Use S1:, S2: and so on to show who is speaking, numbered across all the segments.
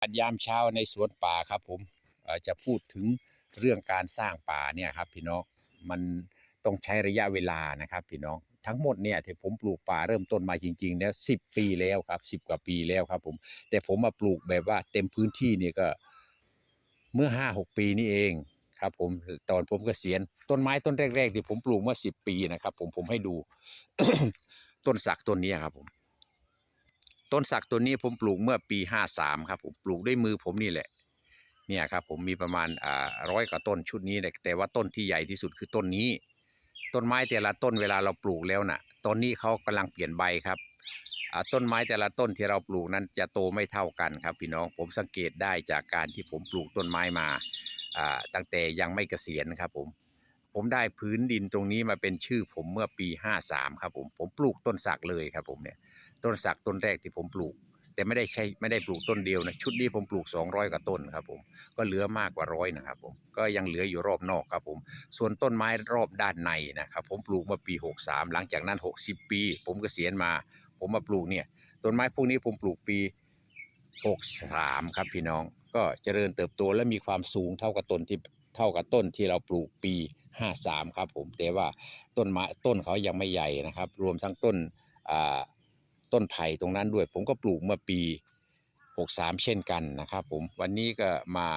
S1: อัดยามเช้าในสวนป่าครับผมจะพูดถึงเรื่องการสร้างป่าเนี่ยครับพี่น้องมันต้องใช้ระยะเวลานะครับพี่น้องทั้งหมดเนี่ยที่ผมปลูกป่าเริ่มต้นมาจริงๆแล้วสิปีแล้วครับสิบกว่าปีแล้วครับผมแต่ผมมาปลูกแบบว่าเต็มพื้นที่เนี่ยก็เมื่อห้าหกปีนี่เองครับผมตอนผมเกษียณต้นไม้ต้นแรกๆที่ผมปลูกเมื่อสิบปีนะครับผมผมให้ดูต้นสักต้นนี้ครับผม ต้นสักตัวนี้ผมปลูกเมื่อปีห้าสามครับผมปลูกด้วยมือผมนี่แหละ เนี่ยครับผมมีประมาณอ่าร้อยกว่าต้นชุดนี้แต่ว่าต้นที่ใหญ่ที่สุดคือต้นนี้ ต้นไม้แต่ละต้นเวลาเราปลูกแล้วน่ะตอนนี้เขากำลังเปลี่ยนใบครับต้นไม้แต่ละต้นที่เราปลูกนั้นจะโตไม่เท่ากันครับพี่น้องผมสังเกตได้จากการที่ผมปลูกต้นไม้มาอ่าตั้งแต่ยังไม่เกษียณครับผม ผมได้พื้นดินตรงนี้มาเป็นชื่อผมเมื่อปี 53 ครับผม ผมปลูกต้นสักเลยครับผมเนี่ย ต้นสักต้นแรกที่ผมปลูก แต่ไม่ได้ใช้ไม่ได้ปลูกต้นเดียวนะ ชุดนี้ผมปลูก 200กว่าต้นครับผม ก็เหลือมากกว่าร้อยนะครับผม ก็ยังเหลืออยู่รอบนอกครับผม ส่วนต้นไม้รอบด้านในนะครับผมปลูกมื่อปี 63 หลังจากนั้น 60 ปี ผมเกษียณมา ผมมาปลูกเนี่ย ต้นไม้พวกนี้ผมปลูกปี 63 ครับพี่น้อง ก็เจริญเติบโตและมีความสูงเท่ากับต้นที่ เท่ากับต้นที่เราปลูกปี 53 ครับผมแต่ว่าต้นไม้ต้นเขายังไม่ใหญ่นะครับ รวมทั้งต้นต้นไผ่ตรงนั้นด้วย ผมก็ปลูกเมื่อปี 63 เช่นกันนะครับผมวันนี้ก็มา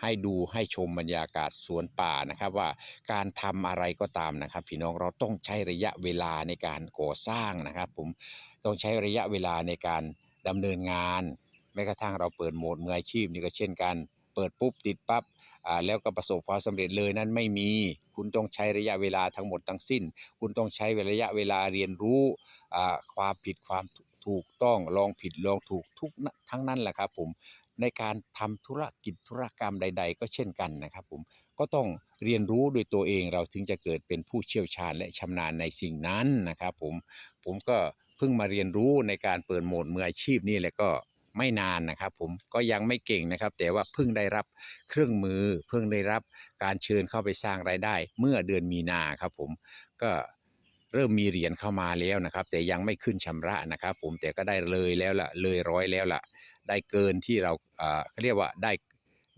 S1: ให้ดูให้ชมบรรยากาศสวนป่านะครับว่าการทำอะไรก็ตามนะครับ พี่น้องเราต้องใช้ระยะเวลาในการก่อสร้างนะครับ ผมต้องใช้ระยะเวลาในการดำเนินงานแม้กระทั่งเราเปิดโหมดมืออาชีพนี่ก็เช่นกัน เปิดปุ๊บติดปั๊บอ่าแล้วก็ประสบความสำเร็จเลยนั้นไม่มี คุณต้องใช้ระยะเวลาทั้งหมดทั้งสิ้น คุณต้องใช้ระยะเวลาเรียนรู้ความผิดความถูกต้องลองผิดลองถูกทุกทั้งนั้นแหละครับผมในการทำธุรกิจธุรกรรมใด ๆ ก็เช่นกันนะครับผมก็ต้องเรียนรู้ด้วยตัวเองเราถึงจะเกิดเป็นผู้เชี่ยวชาญและชำนาญในสิ่งนั้นนะครับผมผมก็เพิ่งมาเรียนรู้ในการเปิดโหมดมืออาชีพนี่แหละก็ ไม่นานนะครับ ผมก็ยังไม่เก่งนะครับ แต่ว่าเพิ่งได้รับเครื่องมือเพิ่งได้รับการเชิญเข้าไปสร้างรายได้ เมื่อเดือนมีนาครับผมก็เริ่มมีเหรียญเข้ามาแล้วนะครับ แต่ยังไม่ขึ้นชำระนะครับ ผมแต่ก็ได้เลยแล้วล่ะเลยร้อยแล้วล่ะได้เกินที่เราอ่าเขาเรียกว่าได้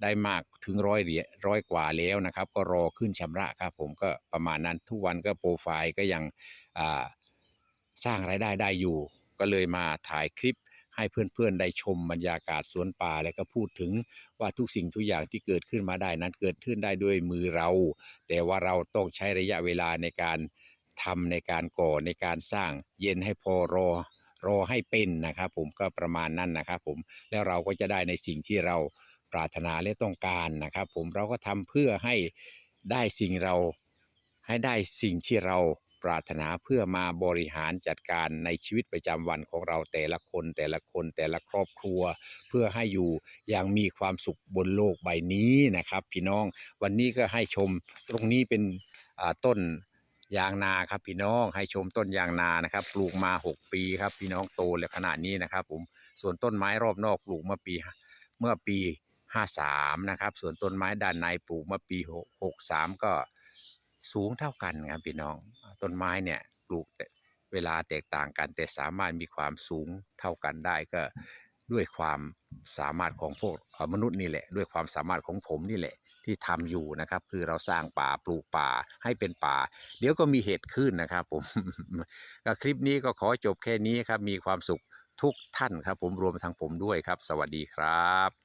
S1: ได้มากถึงร้อยเหรียญร้อยกว่าแล้วนะครับ ก็รอขึ้นชำระครับ ผมก็ประมาณนั้นทุกวันก็โปรไฟล์ก็ยังอ่าสร้างรายได้ได้อยู่ ก็เลยมาถ่ายคลิป ให้เพื่อนๆได้ชมบรรยากาศสวนป่าแล้วก็พูดถึงว่าทุกสิ่งทุกอย่างที่เกิดขึ้นมาได้นั้นเกิดขึ้นได้ด้วยมือเรา แต่ว่าเราต้องใช้ระยะเวลาในการทำในการก่อในการสร้างเย็นให้พอรอรอให้เป็นนะครับผมก็ประมาณนั้นนะครับผมแล้วเราก็จะได้ในสิ่งที่เราปรารถนาและต้องการนะครับผมเราก็ทำเพื่อให้ได้สิ่งเรา ให้ได้สิ่งที่เราปรารถนาเพื่อมาบริหารจัดการในชีวิตประจำวันของเราแต่ละคนแต่ละคนแต่ละครอบครัว เพื่อให้อยู่อย่างมีความสุขบนโลกใบนี้นะครับ พี่น้องวันนี้ก็ให้ชมตรงนี้เป็นต้นยางนาครับพี่น้องให้ชมต้นยางนานะครับปลูกมา 6 ปีครับพี่น้องโตแล้วขนาดนี้นะครับผมส่วนต้นไม้รอบนอกปลูกเมื่อปีเมื่อปี 53 นะครับ ส่วนต้นไม้ด้านในปลูกเมื่อปี 63 ก็ สูงเท่ากันครับพี่น้อง ต้นไม้เนี่ยปลูกเวลาแตกต่างกัน แต่สามารถมีความสูงเท่ากันได้ก็ด้วยความสามารถของพวกมนุษย์นี่แหละ ด้วยความสามารถของผมนี่แหละที่ทำอยู่นะครับ คือเราสร้างป่าปลูกป่าให้เป็นป่า เดี๋ยวก็มีเหตุขึ้นนะครับผมก็คลิปนี้ก็ขอจบแค่นี้ครับ มีความสุขทุกท่านครับ ผมรวมทั้งผมด้วยครับ สวัสดีครับ